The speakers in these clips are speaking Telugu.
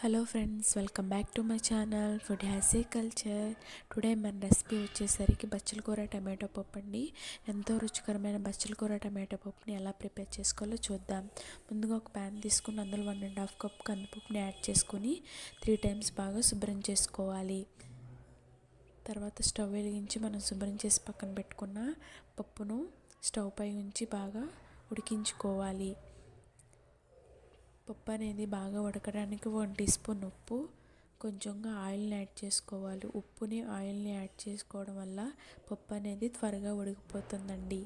Hello friends welcome back to my channel food has a culture today మన రెసిపీ వచ్చేసరికి బచ్చల కూర టమాటో పప్పు అండి. ఎంతో రుచికరమైన బచ్చల కూర టమాటో పప్పుని ఎలా ప్రిపేర్ చేసుకోవాలో చూద్దాం. ముందుగా ఒక ప్యాన్ తీసుకుని అందులో వన్ అండ్ హాఫ్ కప్ కందిపప్పుని యాడ్ చేసుకొని త్రీ టైమ్స్ బాగా శుభ్రం చేసుకోవాలి. తర్వాత స్టవ్ వెలిగించి మనం శుభ్రం చేసి పక్కన పెట్టుకున్న పప్పును స్టవ్ పై ఉంచి బాగా ఉడికించుకోవాలి. పప్పు అనేది బాగా ఉడకడానికి వన్ టీ స్పూన్ ఉప్పు. కొంచెంగా ఆయిల్ని యాడ్ చేసుకోవాలి. ఉప్పుని ఆయిల్ని యాడ్ చేసుకోవడం వల్ల పప్పు అనేది త్వరగా ఉడికిపోతుందండి.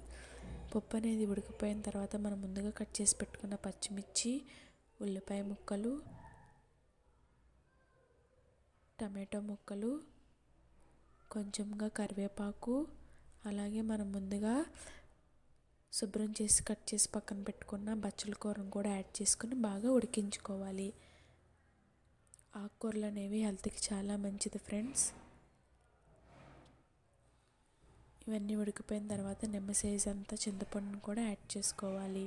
పప్పు అనేది ఉడికిపోయిన తర్వాత మనం ముందుగా కట్ చేసి పెట్టుకున్న పచ్చిమిర్చి ఉల్లిపాయ ముక్కలు టమాటో ముక్కలు కొంచెంగా కరివేపాకు అలాగే మనం ముందుగా శుభ్రం చేసి కట్ చేసి పక్కన పెట్టుకున్న బచ్చల కూరను కూడా యాడ్ చేసుకుని బాగా ఉడికించుకోవాలి. ఆకుకూరలు అనేవి హెల్త్కి చాలా మంచిది ఫ్రెండ్స్. ఇవన్నీ ఉడికిపోయిన తర్వాత నిమ్మ సైజ్ అంతా చింతపండును కూడా యాడ్ చేసుకోవాలి.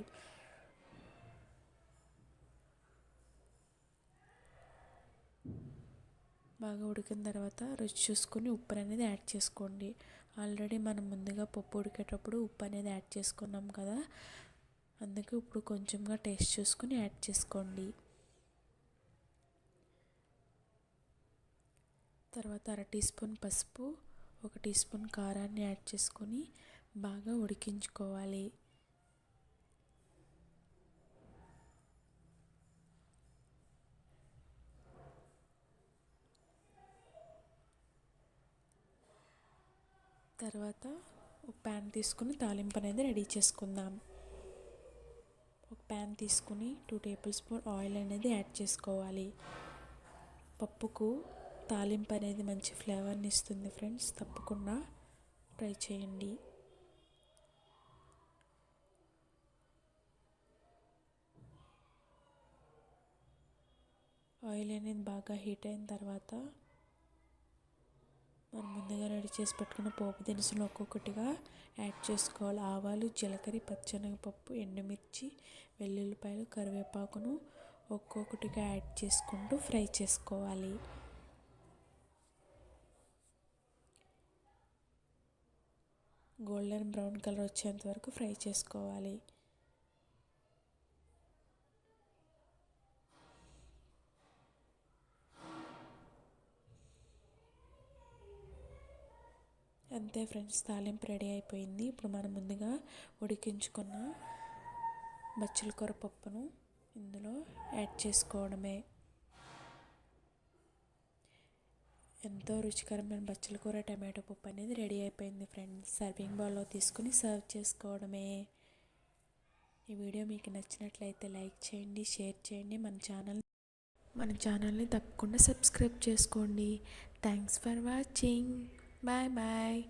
బాగా ఉడికిన తర్వాత రుచి చూసుకొని ఉప్పు అనేది యాడ్ చేసుకోండి. ఆల్రెడీ మనం ముందుగా పప్పు ఉడికేటప్పుడు ఉప్పు అనేది యాడ్ చేసుకున్నాం కదా. అందుకే ఇప్పుడు కొంచెంగా టేస్ట్ చూసుకొని యాడ్ చేసుకోండి. తర్వాత అర టీ స్పూన్ పసుపు ఒక టీ స్పూన్ కారాన్ని యాడ్ చేసుకొని బాగా ఉడికించుకోవాలి. తర్వాత ఒక ప్యాన్ తీసుకుని తాలింపు అనేది రెడీ చేసుకుందాం. ఒక ప్యాన్ తీసుకుని టూ టేబుల్ స్పూన్ ఆయిల్ అనేది యాడ్ చేసుకోవాలి. పప్పుకు తాలింపు అనేది మంచి ఫ్లేవర్ని ఇస్తుంది ఫ్రెండ్స్. తప్పకుండా ట్రై చేయండి. ఆయిల్ అనేది బాగా హీట్ అయిన తర్వాత మనం ముందుగా రెడీ చేసి పెట్టుకున్న పోపు దినుసులు ఒక్కొక్కటిగా యాడ్ చేసుకోవాలి. ఆవాలు జీలకర్ర పచ్చనగపప్పు ఎండుమిర్చి వెల్లుల్లిపాయలు కరివేపాకును ఒక్కొక్కటిగా యాడ్ చేసుకుంటూ ఫ్రై చేసుకోవాలి. గోల్డెన్ బ్రౌన్ కలర్ వచ్చేంత వరకు ఫ్రై చేసుకోవాలి. అంతే ఫ్రెండ్స్ తాలింపు రెడీ అయిపోయింది. ఇప్పుడు మనం ముందుగా ఉడికించుకున్న బచ్చల కూర పప్పును ఇందులో యాడ్ చేసుకోవడమే. ఎంతో రుచికరమైన బచ్చల కూర టమాటో పప్పు అనేది రెడీ అయిపోయింది ఫ్రెండ్స్. సర్వింగ్ బౌల్లో తీసుకుని సర్వ్ చేసుకోవడమే. ఈ వీడియో మీకు నచ్చినట్లయితే లైక్ చేయండి షేర్ చేయండి. మన ఛానల్ మన ఛానల్ని తప్పకుండా సబ్స్క్రైబ్ చేసుకోండి. Thanks for watching. Bye bye.